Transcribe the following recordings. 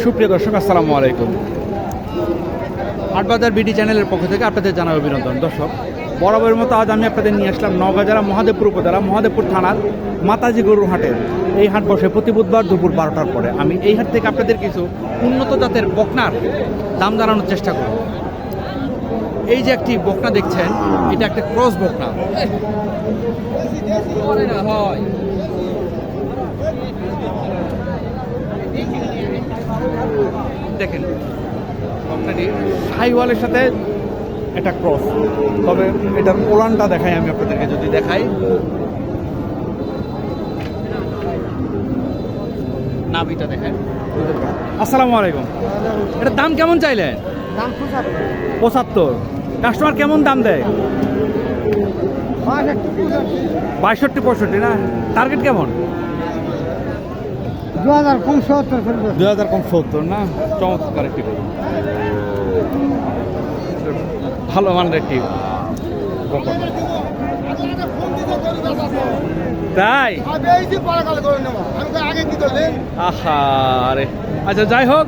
সুপ্রিয় দর্শক, আসসালামু আলাইকুম। আটবাজার বিডি চ্যানেলের পক্ষ থেকে আপনাদের জানাই অভিনন্দন। দর্শক, বরাবরের মতো আজ আমি আপনাদের নিয়ে আসলাম নওগাঁ জেলা মহাদেবপুর উপজেলা, মহাদেবপুর থানার মাতাজি গরুর হাটের এই হাট বসে প্রতি বুধবার দুপুর বারোটার পরে। আমি এই হাট থেকে আপনাদের কিছু উন্নত জাতের বকনার দাম জানানোর চেষ্টা করব। এই যে একটি বকনা দেখছেন, এটা একটা ক্রস বকনা। দেখেন বকনাটি সাইওয়ালের সাথে একটা ক্রস তবে এটার ওলানটা দেখাই আমি আপনাদেরকে যদি দেখাই। নাভিটা দেখেন আসসালামু আলাইকুম। এটার দাম কেমন চাইলেন? দাম পঁচাত্তর। কাস্টমার কেমন দাম দেয়? বাষট্টি পঁয়ষট্টি না? টার্গেট কেমন? দু হাজার কম সত্তর দুই হাজার কম সত্তর না? চমৎকার একটি গরু। ভালো মানের একটি তাই? আহা রে আচ্ছা যাই হোক।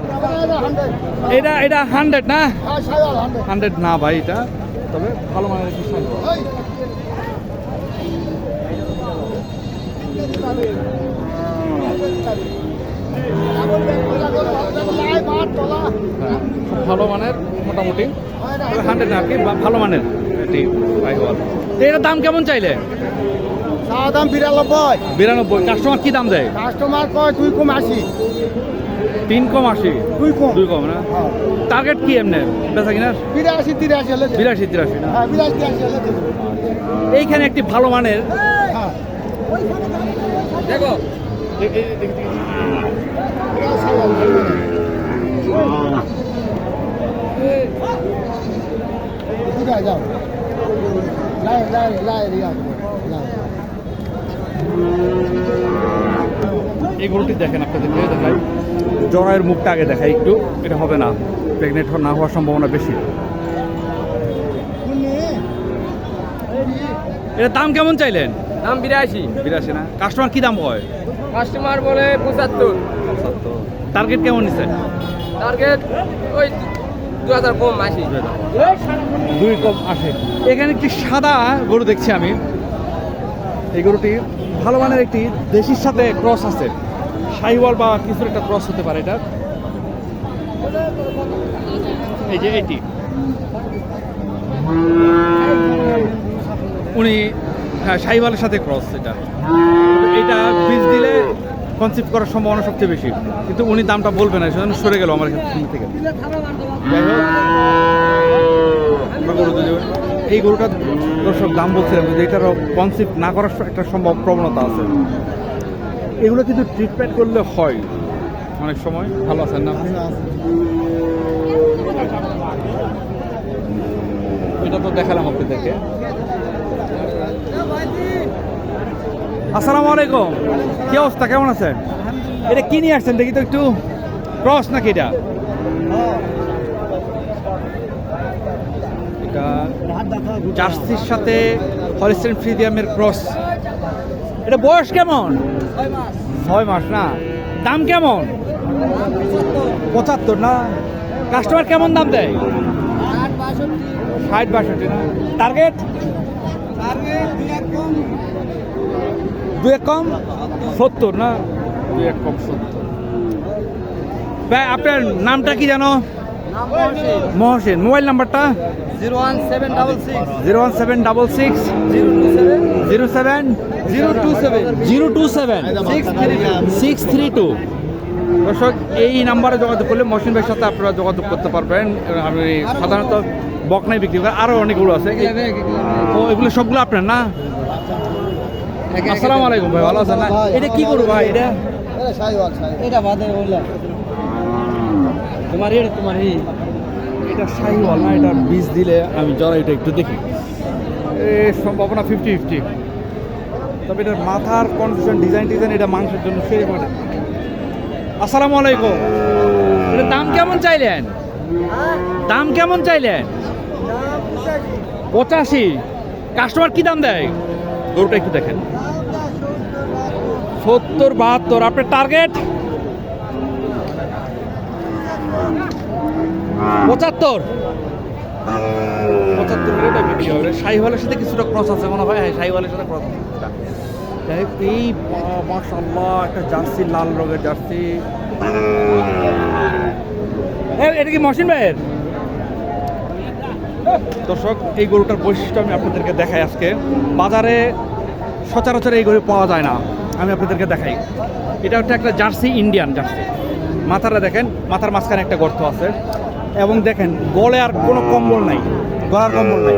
এটা এটা হান্ড্রেড না? হান্ড্রেড না ভাই এটা তবে ভালো মানের একটি। হ্যাঁ, খুব ভালো মানের মোটামুটি। হান্ড্রেড না কি ভালো মানের এটি। এটার দাম কেমন চাইলে? চাওয়া দাম বিরানব্বই। বিরানব্বই। কাস্টমার কি দাম দেয়? কাস্টমার কয় তুই কম আশি। তিন কম আশি? তুই কম। দুই কম না? টার্গেট কি এমনি? বেচা কিনার? বিরাশি তিরাশি হলে বিরাশি তিরাশি না? হ্যাঁ বিরাশি তিরাশি হলে এইখানে একটি ভালো মানের হ্যাঁ। দেখো এই দেখেন জরায়ের মুখটা আগে দেখাই একটু। এটা হবে না প্রেগনেন্ট না হওয়ার সম্ভাবনা বেশি। এটা দাম কেমন চাইলেন? দাম বিরাশি। বিরাশি না? কাস্টমার কি দাম হয় কাস্টমার বলে পঁচাত্তর। টার্গেট কেমন নিচ্ছেন টার্গেট ওই দু হাজার কম আসি দুই কম আসে এখানে একটি সাদা গরু দেখছি আমি। এই গরুটি ভালো মানের একটি দেশির সাথে ক্রস আছে। সাইওয়াল বা কিছুর একটা ক্রস হতে পারে এটা। এই যে এটি। উনি হ্যাঁ সাইওয়ালের সাথে ক্রস এটা। এটা বীজ দিলে কনসিভ করার সম্ভাবনা সবচেয়ে বেশি। কিন্তু উনি দামটা বলবে না, সেজন্য সরে গেল আমার কাছ থেকে। এই গরুটা দর্শক, দাম বলছিলাম যে এটারও কনসিভ না করার একটা সম্ভব প্রবণতা আছে। এগুলো কিন্তু ট্রিটমেন্ট করলে হয়। অনেক সময়। ভালো আছেন না এটা তো দেখালাম আপনাদেরকে। আসসালামু আলাইকুম। কি অবস্থা? কেমন আছেন? এটা কি নিয়ে আসছেন? দেখি তো একটু। ক্রস নাকি এটা? জার্সির সাথে হলিস্টেন ফ্রিডিয়ামের ক্রস। এটা বয়স কেমন? ছয় মাস। না? দাম কেমন? পঁচাত্তর না? কাস্টমার কেমন দাম দেয়? ষাট বাষট্টি না? টার্গেট? দু এক কম? সত্তর না? দু এক কম সত্তর। ভাই আপনার নামটা কি জানো? মহসেন। মোবাইল নাম্বারটা? Zero one seven double six. Zero one seven double six. Zero two seven. Zero seven. Zero two seven. Zero two seven. Six three six three two দর্শক এই নাম্বারে যোগাযোগ করলে মহসিন ভাইয়ের সাথে আপনারা যোগাযোগ করতে পারবেন। আমি সাধারণত বকনাই বিক্রি করে আরও অনেকগুলো আছে। ও এগুলো সবগুলো আপনার না? আসসালামু আলাইকুম ভাই ভালো আছেন না? এটা কি করব ভাই? এটা? এটা বাদে বললাম। তোমার এটা তোমার এই? এটা শাহিওয়াল না এটা বীজ দিলে আমি জরা এটা একটু দেখি। এ সম্ভাবনা ফিফটি ফিফটি তবে এটার মাথার কন্ডিশন ডিজাইন ডিজাইন এটা মাংসের জন্য সেই করে আসসালামু আলাইকুম। এটা দাম কেমন চাইলেন? দাম কেমন চাইলেন পঁচাশি। কাস্টমার কি দাম দেয়? গরুটা একটু দেখেন। সত্তর, বাহাত্তর, আপনার টার্গেট পঁচাত্তর। পঁচাত্তর এটা সাথে কিছুটা ক্রস আছে হয় শাহিওয়ালের সাথে ক্রস আছে। এই একটা জার্সি, লাল রঙের জার্সি। এটা কি ভাইয়ের? দর্শক এই গরুটার বৈশিষ্ট্য আমি আপনাদেরকে দেখাই আজকে। বাজারে সচরাচর এই গরু পাওয়া যায় না। আমি আপনাদেরকে দেখাই। এটা হচ্ছে একটা জার্সি ইন্ডিয়ান জার্সি। মাথাটা দেখেন মাথার মাঝখানে একটা গর্ত আছে। এবং দেখেন গলে আর কোনো কম্বল নাই। গলার কম্বল নাই।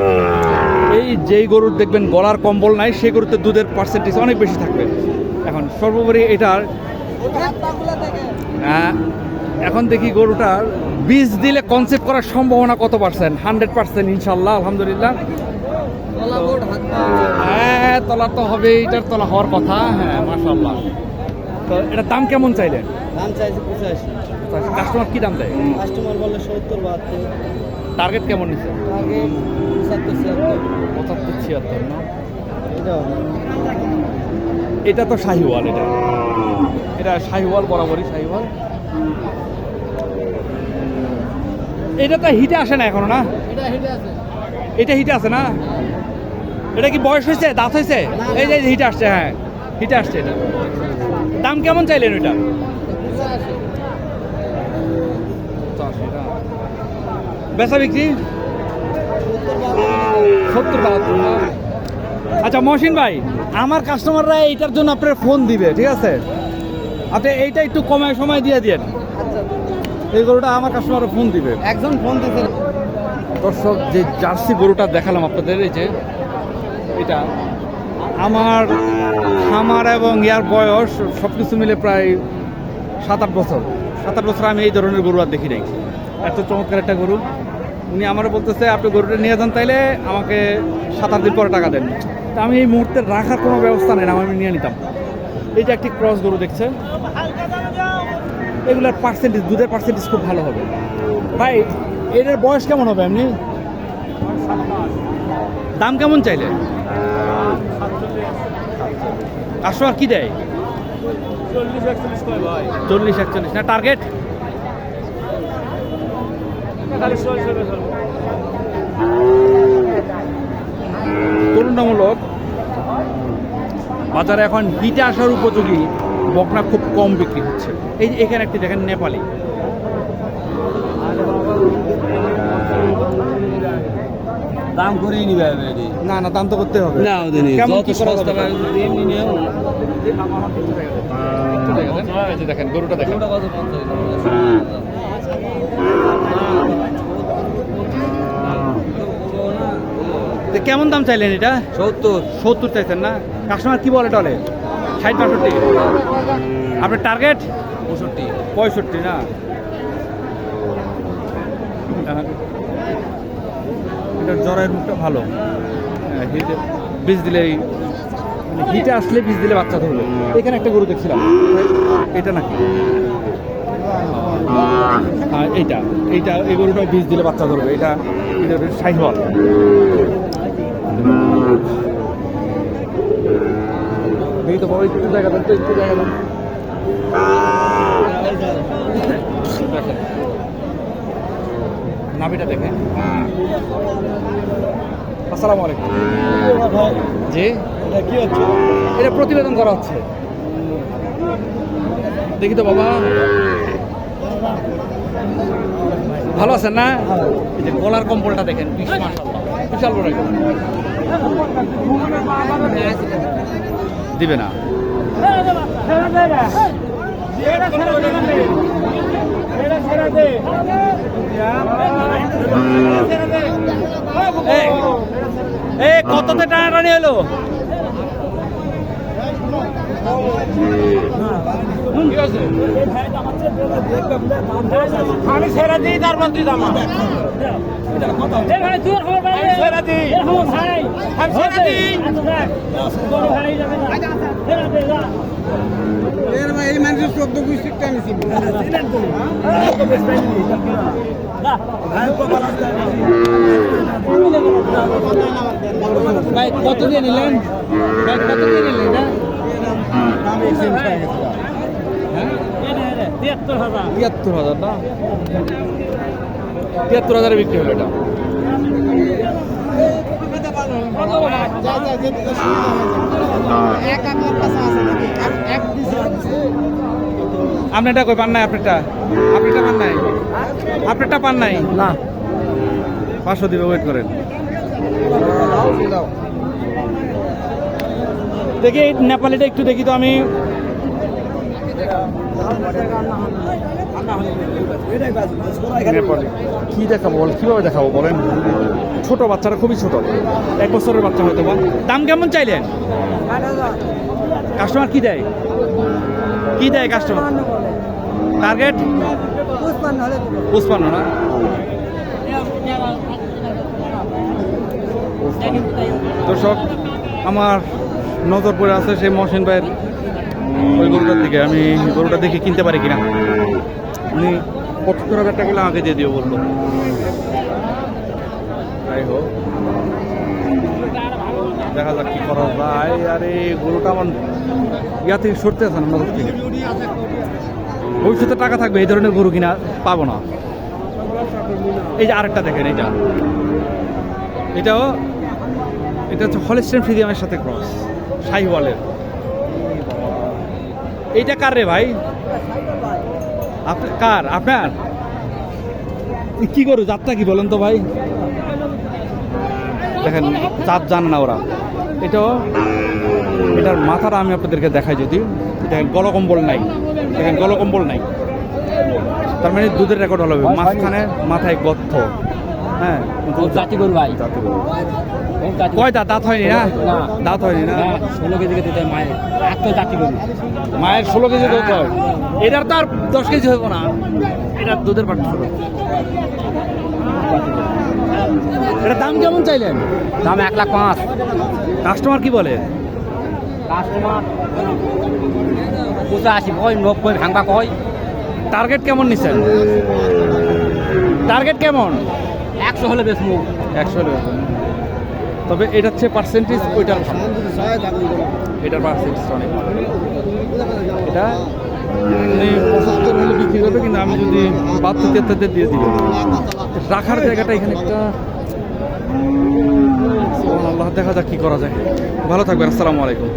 এই যেই গরুর দেখবেন গলার কম্বল নাই সেই গরুতে দুধের পার্সেন্টেজ অনেক বেশি থাকবে। এখন সর্বোপরি এটার আহ, এখন দেখি গরুটার বীজ দিলে কনসেপ্ট করার সম্ভাবনা কত পার্সেন্ট হান্ড্রেড পার্সেন্ট ইনশাল্লাহ আলহামদুলিল্লাহ। হ্যাঁ তলা তো হবে এটার তলা হওয়ার কথা। হ্যাঁ মাশাল্লাহ তো এটার দাম কেমন চাইলেন? দাম চাইছে পঁচাশি। কাস্টমার কি দাম দেয় কাস্টমার বলে সত্তর বাহাত্তর। টার্গেট কেমন নিচ্ছে আগে পঁচাত্তর ছিয়াত্তর। পঁচাত্তর ছিয়াত্তর না? এটা তো শাহিওয়াল এটা। এটা শাহিওয়াল বরাবরই শাহিওয়াল। এটা তো হিটে আসে না এখনও না? এটা হেঁটে আছে না? এটা কি বয়স হয়েছে? দাঁত হয়েছে? এই যে হিটে আসছে হ্যাঁ হিটে আসছে এটা। দাম কেমন চাইলেন ওইটা? বেচা বিক্রি? সত্তর বাহাত্তর আচ্ছা মহসিন ভাই আমার কাস্টমাররা এইটার জন্য আপনার ফোন দিবে ঠিক আছে? আপনি এইটা একটু কমায় সময় দিয়ে দিয়েন। এই গরুটা আমার কাস্টমাররা ফোন দিবে। একজন ফোন দিতে দর্শক যে জার্সি গরুটা দেখালাম আপনাদের এই যে এটা আমার খামার এবং ইয়ার বয়স সব কিছু মিলে প্রায় সাত আট বছর। সাত আট বছর আমি এই ধরনের গরু আর দেখি নাই। এত চমৎকার একটা গরু। উনি আমারও বলতেছে আপনি গরুটা নিয়ে যান তাইলে আমাকে সাত আট দিন পরে টাকা দেন। তা আমি এই মুহূর্তে রাখার কোনো ব্যবস্থা নেই না আমি নিয়ে নিতাম। এই যে একটি ক্রস গরু দেখছেন। এগুলোর পার্সেন্টেজ দুধের পার্সেন্টেজ খুব ভালো হবে। ভাই এটার বয়স কেমন হবে এমনি? দাম কেমন চাইলে? আর কি দেয়? চল্লিশ, একচল্লিশ। না টার্গেট তুলনামূলক বাজারে এখন হিটে আসার উপযোগী। বকনা খুব কম বিক্রি হচ্ছে। এই যে এখানে একটি দেখেন নেপালি। দাম করেই নিবে না না দাম তো করতে হবে। না ওদের। কেমন কি সস্তা যাবে? এমনি নিও। দেখেন গরুটা দেখেন কেমন দাম চাইলেন এটা? সত্তর। সত্তর চাইছেন না? কাস্টমার কি বলে টলে? ষাট বাষট্টি। আপনার টার্গেট পঁয়ষট্টি। পঁয়ষট্টি না? এটার জ্বরের মুখটা ভালো। হ্যাঁ, হিটে বীজ দিলেই মানে হিটে আসলে বীজ দিলে বাচ্চা ধরবে। এখানে একটা গরু দেখছিলাম। এটা নাকি? আর এইটা। এইটা এই গরুটা বীজ দিলে বাচ্চা ধরবে। এটা এটা সাইহল এই তো বড় একটু জায়গা দেন তো একটু জায়গা দেন দেখেন নাভিটা দেখেন আসসালামু আলাইকুম। জি। এটা কি হচ্ছে? এটা প্রতিবেদন করা হচ্ছে। দেখি তো বাবা। ভালো আছেন না? এই যে গলার কম্বলটা দেখেন বিশ মাশাআল্লাহ। বিশাল বড়। দিবে না কততে টানাটানি হলো? আমি ছেড়ে দিই তারপর তুই দাম ছেড়ে দিই। আমি ছেড়ে দিই। এই মানুষের চোদ্দ পুষ্টিক টানিছি ভাই কত দিয়ে নিলেন? কত তিয়াত্তর হাজার না তিয়াত্তর হাজারে বিক্রি হলো এটা দিছে আপনারটা কই? পান নাই আপনারটা? আপনারটা পান নাই? আপনারটা পান নাই? না। পাঁচশো দিবে ওয়েট করেন। দেখি এই নেপালিটা একটু দেখি তো আমি। কি দেখাবো বল? কীভাবে দেখাবো বলেন? ছোট বাচ্চারা খুবই ছোট। এক বছরের বাচ্চা হয়তো দাম কেমন চাইলেন? কাস্টমার কি দেয়? কি দেয় কাস্টমার টার্গেট পুষ্পান্ন দর্শক আমার নজর পড়ে আছে সেই মহসিন ভাইয়ের ওই গরুটার দিকে। আমি গরুটা দেখে কিনতে পারি কিনা? উনি পঁচাত্তর হাজার টাকা আমাকে দিয়ে দিও বলল যাই হোক। দেখা যাক কি করা যায়। আরে, গরুটা আমার ইয়া থেকে সরতে আছে না, নজর থেকে। ভবিষ্যতে টাকা থাকবে, এই ধরনের গরু কিনা পাবো না। এই যে আরেকটা দেখেন এইটা এটাও এটা হচ্ছে হলিস্টেন ফ্রিজিয়ামের সাথে ক্রস শাহিওয়ালের। এইটা কার রে ভাই? আপনার কার? আপনার? কি করো জাতটা কি বলেন তো ভাই? দেখেন জাত জান না ওরা। এটাও এটার মাথাটা আমি আপনাদেরকে দেখাই যদি। দেখেন গলকম্বল নাই। দেখেন গলকম্বল নাই। তার মানে দুধের রেকর্ড হলো মাঝখানে মাথায় গর্ত। হ্যাঁ। জাতি গরু ভাই। জাতি গরু। কোন জাতি কয় দাঁত দাঁত হয়নি না? না। দাঁত হয়নি না? না ষোলো কেজি কেজি দেয় মায়ের। এত জাতি গরু। মায়ের ষোলো কেজি দুধ হয়। এটার তো আর দশ কেজি হইব না। এটার দুধের ছোট এটা দাম কেমন চাইলেন? দাম এক লাখ পাঁচ। কাস্টমার কি বলে? কাস্টমার পঁচাশি কয় নব্বই ভাঙবা কয়। টার্গেট কেমন নিছেন? টার্গেট কেমন? একশো হলে বেশ মুখ একশো তবে এটা হচ্ছে পার্সেন্টেজ ওইটার ভালো। এটার পার্সেন্টেজ অনেক। এটা পঁচাত্তর হলে বিক্রি করবে কিন্তু আমি যদি বাহাত্তর তিয়াত্তর দিয়ে দিব রাখার জায়গাটা এখানে একটা আল্লাহ দেখা যাক কি করা যায় ভালো থাকবেন, আসসালামু আলাইকুম